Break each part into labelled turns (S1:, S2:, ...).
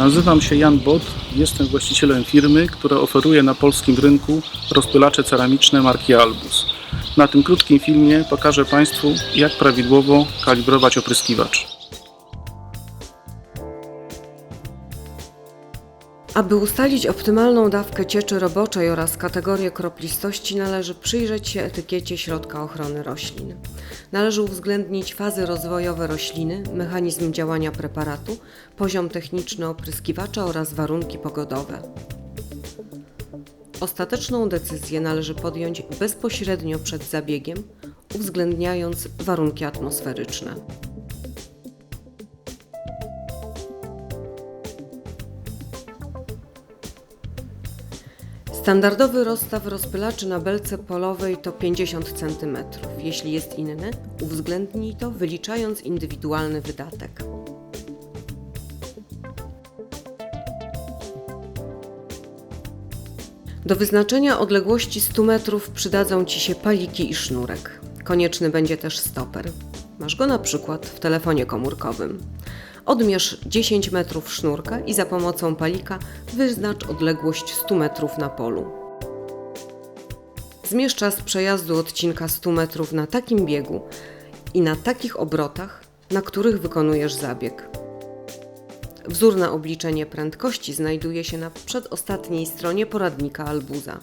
S1: Nazywam się Jan Bot, jestem właścicielem firmy, która oferuje na polskim rynku rozpylacze ceramiczne marki Albus. Na tym krótkim filmie pokażę Państwu, jak prawidłowo kalibrować opryskiwacz.
S2: Aby ustalić optymalną dawkę cieczy roboczej oraz kategorię kroplistości, należy przyjrzeć się etykiecie środka ochrony roślin. Należy uwzględnić fazy rozwojowe rośliny, mechanizm działania preparatu, poziom techniczny opryskiwacza oraz warunki pogodowe. Ostateczną decyzję należy podjąć bezpośrednio przed zabiegiem, uwzględniając warunki atmosferyczne. Standardowy rozstaw rozpylaczy na belce polowej to 50 cm. Jeśli jest inny, uwzględnij to wyliczając indywidualny wydatek. Do wyznaczenia odległości 100 metrów przydadzą Ci się paliki i sznurek. Konieczny będzie też stoper. Masz go na przykład w telefonie komórkowym. Odmierz 10 metrów sznurka i za pomocą palika wyznacz odległość 100 metrów na polu. Zmierz czas przejazdu odcinka 100 metrów na takim biegu i na takich obrotach, na których wykonujesz zabieg. Wzór na obliczenie prędkości znajduje się na przedostatniej stronie poradnika Albuza.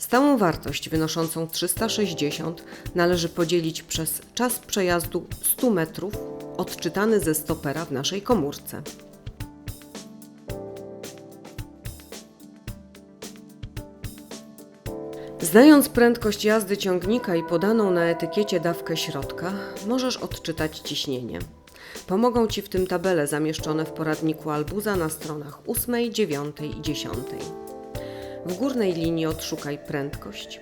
S2: Stałą wartość wynoszącą 360 należy podzielić przez czas przejazdu 100 metrów odczytany ze stopera w naszej komórce. Znając prędkość jazdy ciągnika i podaną na etykiecie dawkę środka, możesz odczytać ciśnienie. Pomogą Ci w tym tabele zamieszczone w poradniku Albuza na stronach 8, 9 i 10. W górnej linii odszukaj prędkość.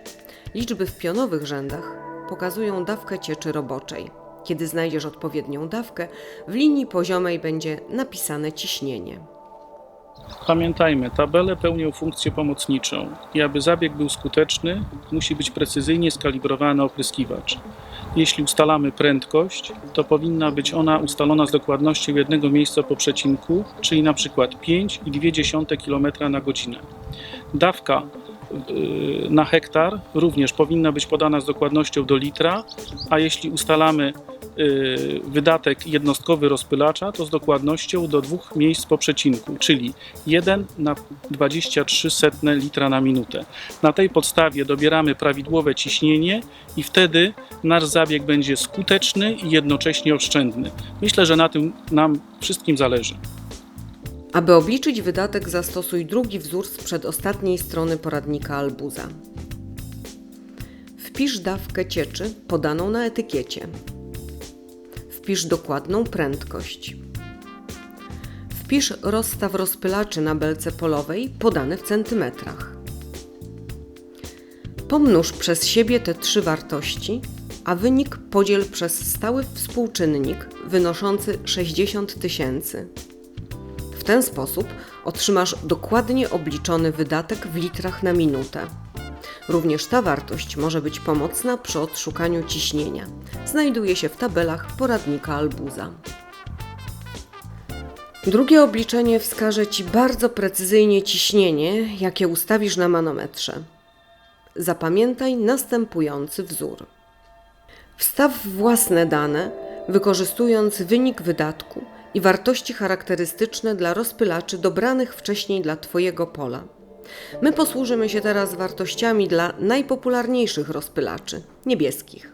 S2: Liczby w pionowych rzędach pokazują dawkę cieczy roboczej. Kiedy znajdziesz odpowiednią dawkę, w linii poziomej będzie napisane ciśnienie.
S1: Pamiętajmy, tabele pełnią funkcję pomocniczą i aby zabieg był skuteczny, musi być precyzyjnie skalibrowany opryskiwacz. Jeśli ustalamy prędkość, to powinna być ona ustalona z dokładnością jednego miejsca po przecinku, czyli na przykład 5,2 km na godzinę. Dawka yy, na hektar również powinna być podana z dokładnością do litra, a jeśli ustalamy wydatek jednostkowy rozpylacza, to z dokładnością do dwóch miejsc po przecinku, czyli 1 na 23 setne litra na minutę. Na tej podstawie dobieramy prawidłowe ciśnienie i wtedy nasz zabieg będzie skuteczny i jednocześnie oszczędny. Myślę, że na tym nam wszystkim zależy.
S2: Aby obliczyć wydatek, zastosuj drugi wzór z przedostatniej strony poradnika Albuza. Wpisz dawkę cieczy podaną na etykiecie. Wpisz dokładną prędkość. Wpisz rozstaw rozpylaczy na belce polowej podany w centymetrach. Pomnóż przez siebie te trzy wartości, a wynik podziel przez stały współczynnik wynoszący 60 tysięcy. W ten sposób otrzymasz dokładnie obliczony wydatek w litrach na minutę. Również ta wartość może być pomocna przy odszukaniu ciśnienia. Znajduje się w tabelach poradnika Albuza. Drugie obliczenie wskaże Ci bardzo precyzyjnie ciśnienie, jakie ustawisz na manometrze. Zapamiętaj następujący wzór. Wstaw własne dane, wykorzystując wynik wydatku i wartości charakterystyczne dla rozpylaczy dobranych wcześniej dla Twojego pola. My posłużymy się teraz wartościami dla najpopularniejszych rozpylaczy niebieskich.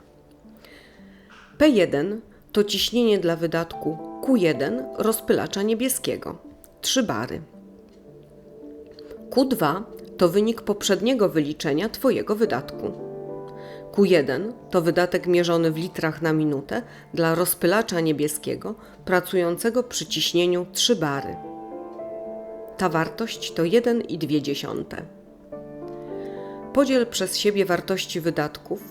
S2: P1 to ciśnienie dla wydatku Q1 rozpylacza niebieskiego 3 bary. Q2 to wynik poprzedniego wyliczenia Twojego wydatku. Q1 to wydatek mierzony w litrach na minutę dla rozpylacza niebieskiego pracującego przy ciśnieniu 3 bary. Ta wartość to 1,2. Podziel przez siebie wartości wydatków,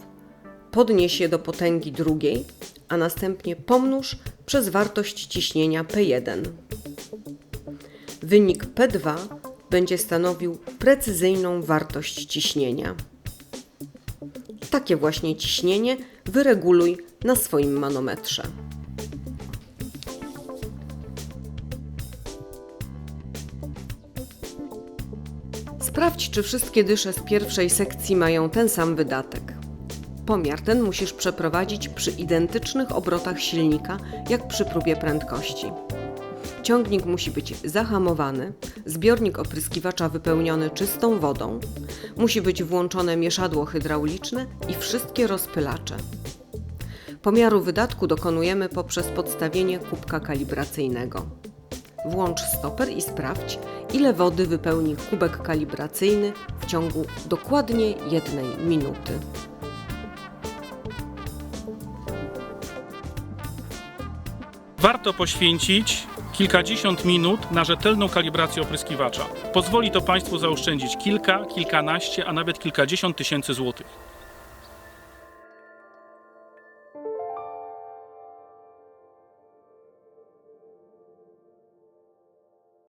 S2: podnieś je do potęgi drugiej, a następnie pomnóż przez wartość ciśnienia P1. Wynik P2 będzie stanowił precyzyjną wartość ciśnienia. Takie właśnie ciśnienie wyreguluj na swoim manometrze. Sprawdź, czy wszystkie dysze z pierwszej sekcji mają ten sam wydatek. Pomiar ten musisz przeprowadzić przy identycznych obrotach silnika, jak przy próbie prędkości. Ciągnik musi być zahamowany, zbiornik opryskiwacza wypełniony czystą wodą, musi być włączone mieszadło hydrauliczne i wszystkie rozpylacze. Pomiaru wydatku dokonujemy poprzez podstawienie kubka kalibracyjnego. Włącz stoper i sprawdź, ile wody wypełni kubek kalibracyjny w ciągu dokładnie jednej minuty.
S1: Warto poświęcić kilkadziesiąt minut na rzetelną kalibrację opryskiwacza. Pozwoli to Państwu zaoszczędzić kilka, kilkanaście, a nawet kilkadziesiąt tysięcy złotych.